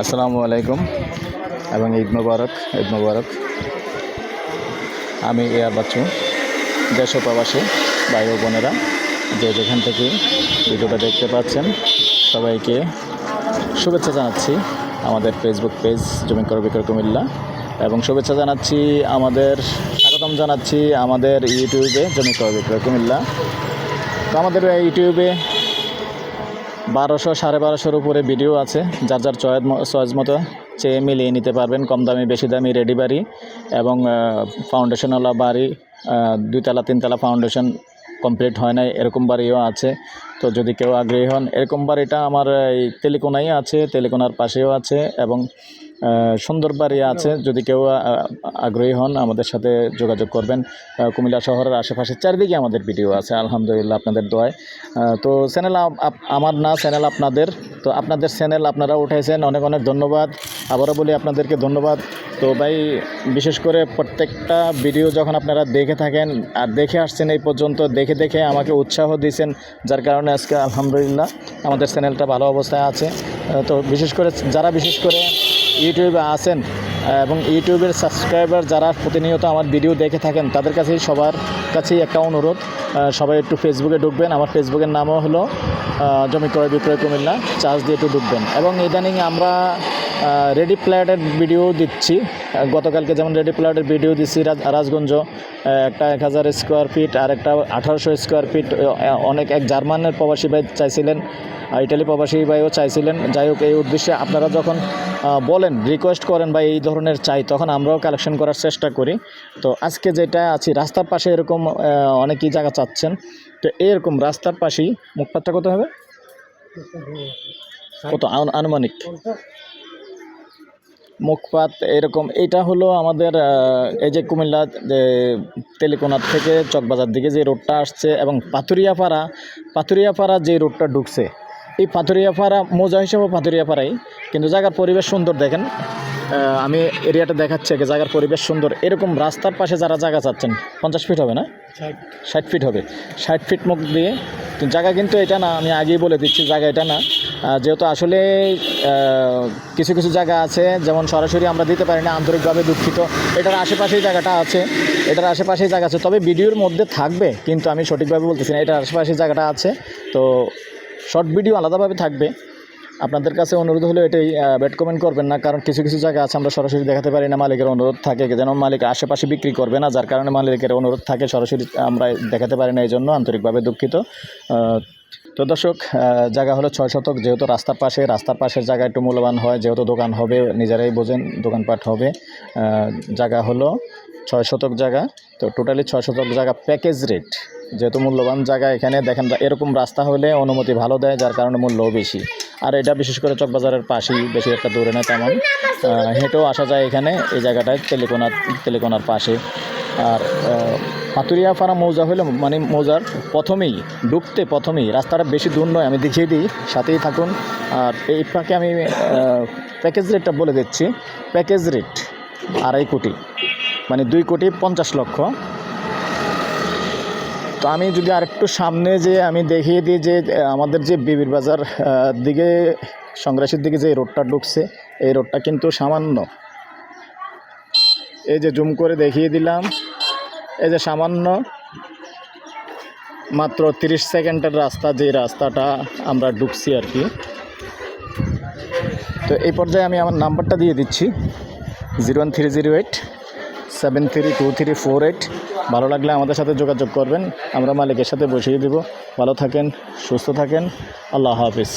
আসসালামু আলাইকুম এবং ঈদ মুবারক ঈদ মুবারক। আমি এয়ার বাচ্চু, দেশ প্রবাসী ভাই ও বোনেরা, যে যেখান থেকে ভিডিওটা দেখতে পাচ্ছেন, সবাইকে শুভেচ্ছা জানাচ্ছি আমাদের ফেসবুক পেজ জমি কর বিক্রয় কুমিল্লা। এবং শুভেচ্ছা জানাচ্ছি আমাদের, স্বাগতম জানাচ্ছি আমাদের ইউটিউবে জমি কর বিক্রয় কুমিল্লা। তো আমাদের ইউটিউবে বারোশো, সাড়ে বারোশোর উপরে ভিডিও আছে। যার যার চয়েস চয়েস মতো চেয়ে মিলিয়ে নিতে পারবেন। কম দামি, বেশি দামি রেডি বাড়ি এবং ফাউন্ডেশনওয়ালা বাড়ি দুইতলা, তিনতলা ফাউন্ডেশন কমপ্লিট হয় নাই। এরকম বাড়িও আছে। তো যদি কেউ আগ্রহী হন, এরকম বাড়িটা আমার, এই তেলিকোনাই আছে। তেলিকোনার পাশেও আছে এবং সুন্দর বাড়ি আছে। যদি কেউ আগ্রহী হন, আমাদের সাথে যোগাযোগ করবেন। কুমিল্লা শহরের আশেপাশে চারিদিকে আমাদের ভিডিও আছে। আলহামদুলিল্লাহ, আপনাদের দোয়ায়। তো চ্যানেল আমার না, চ্যানেল আপনাদের। তো আপনাদের চ্যানেল আপনারা উঠাইছেন। অনেক অনেক ধন্যবাদ। আবারও বলি আপনাদেরকে ধন্যবাদ। তো ভাই, বিশেষ করে প্রত্যেকটা ভিডিও যখন আপনারা দেখে থাকেন, আর দেখে আসছেন এই পর্যন্ত, দেখে দেখে আমাকে উৎসাহ দিয়েছেন, যার কারণে আজকে আলহামদুলিল্লাহ আমাদের চ্যানেলটা ভালো অবস্থায় আছে। তো বিশেষ করে, যারা বিশেষ করে ইউটিউবে আসেন এবং ইউটিউবের সাবস্ক্রাইবার যারা প্রতিনিয়ত আমার ভিডিও দেখে থাকেন, তাদের কাছেই সবার কাছেই একটা অনুরোধ। সবাই একটু ফেসবুকে ঢুকবেন। আমার ফেসবুকের নামও হলো জমি ক্রয় বিক্রয় কুমিল্লা চার্জ দিয়ে একটু ঢুকবেন। এবং ইদানিং আমরা রেডি প্ল্যাটের ভিডিও দিচ্ছি। গতকালকে যেমন রেডি প্ল্যাটের ভিডিও দিচ্ছি রাজ- রাজগঞ্জ একটা এক হাজার স্কোয়ার ফিট আর একটা আঠারোশো স্কোয়ার ফিট অনেক এক জার্মানের প্রবাসী ভাই চাইছিলেন ইটালি প্রবাসী ভাইও চাইছিলেন। যাই হোক, এই উদ্দেশ্যে আপনারা যখন বলেন রিকোয়েস্ট করেন বা এই ধরনের চাই, তখন আমরাও কালেকশন করার চেষ্টা করি। তো আজকে যেটা আছি, রাস্তার পাশে এরকম অনেকেই জায়গা চাচ্ছেন। তো এরকম রাস্তার পাশেই মুখপাত্র কত হবে? কত? আন- আনুমানিক? মুখপাত এরকম এটা হলো আমাদের এই যে কুমিল্লা যে তেলিকোনার থেকে চকবাজার দিকে যে রোডটা আসছে এবং পাথুরিয়াপাড়া পাথুরিয়াপাড়া যে রোডটা ঢুকছে এই পাথুরিয়াপাড়া মৌজা হিসেবে পাথুরিয়াপাড়াই কিন্তু জায়গার পরিবেশ সুন্দর দেখেন। আমি এরিয়াটা দেখাচ্ছি আগে জায়গার পরিবেশ সুন্দর। এরকম রাস্তার পাশে যারা জায়গা চাচ্ছেন পঞ্চাশ ফিট হবে না? ষাট। ফিট হবে। ষাট ফিট মুখ দিয়ে তো জায়গা কিন্তু এটা না আমি আগেই বলে দিচ্ছি জায়গা এটা না। যেহেতু আসলে কিছু কিছু জায়গা আছে, যেমন সরাসরি আমরা দিতে পারি না, আন্তরিকভাবে দুঃখিত। এটার আশেপাশেই জায়গাটা আছে, এটার আশেপাশেই জায়গা আছে। তবে ভিডিওর মধ্যে থাকবে, কিন্তু আমি সঠিকভাবে বলতেছি না, এটার আশেপাশেই জায়গাটা আছে। তো শর্ট ভিডিও আলাদাভাবে থাকবে। আপনাদের কাছে অনুরোধ হলো এটাই ব্যাড কমেন্ট করবেন না, কারণ কিছু কিছু জায়গা আছে, আমরা সরাসরি দেখাতে পারি না, মালিকের অনুরোধ থাকে যেন মালিক আশেপাশে বিক্রি করবে না, যার কারণে মালিকের অনুরোধ থাকে, সরাসরি আমরা দেখাতে পারি না, এই জন্য আন্তরিকভাবে দুঃখিত। তো দর্শক জায়গা হলো ছয় শতক। যেহেতু রাস্তার পাশে, রাস্তার পাশের জায়গা একটু মূল্যবান হয়, যেহেতু দোকান হবে, নিজেরাই বোঝেন দোকানপাট হবে। জায়গা হলো ছয় শতক জায়গা। তো টোটালি ছয় শতক জায়গা প্যাকেজ রেট যেহেতু মূল্যবান জায়গা এখানে, দেখেন এরকম রাস্তা হলে অনুমতি ভালো দেয়, যার কারণে মূল্যও বেশি। আর এটা বিশেষ করে চকবাজারের পাশেই, বেশি একটা দূরে না তেমন। হেঁটেও আসা যায় এখানে, এই জায়গাটায় তেলেকোনা তেলেকোনার পাশে। আর আহ, পাতুরিয়া পাড়া মৌজা হলো মানে মৌজার প্রথমেই ঢুকতে প্রথমেই রাস্তাটা বেশি দূর নয় আমি দেখিয়ে দিই সাথেই থাকুন। আর এই ফাঁকে আমি প্যাকেজ রেটটা বলে দিচ্ছি। প্যাকেজ রেট আড়াই কোটি মানে দুই কোটি পঞ্চাশ লক্ষ। তো আমি যদি আরেকটু সামনে যে আমি দেখিয়ে দিই যে আমাদের যে বিবির বাজার দিকে সংগ্রাসের দিকে যে রোডটা ঢুকছে এই রোডটা কিন্তু সামান্য। এই যে জুম করে দেখিয়ে দিলাম এই যে সামান্য মাত্র তিরিশ সেকেন্ডের রাস্তা যে রাস্তাটা আমরা ঢুকছি আর কি। তো এই পর্যায়ে আমি আমার নাম্বারটা দিয়ে দিচ্ছি, zero one three zero eight, seven three two three four eight. ভালো লাগলে আমাদের সাথে যোগাযোগ করবেন, আমরা মালিকের সাথে বসিয়ে দেব। ভালো থাকেন, সুস্থ থাকেন, আল্লাহ হাফিজ।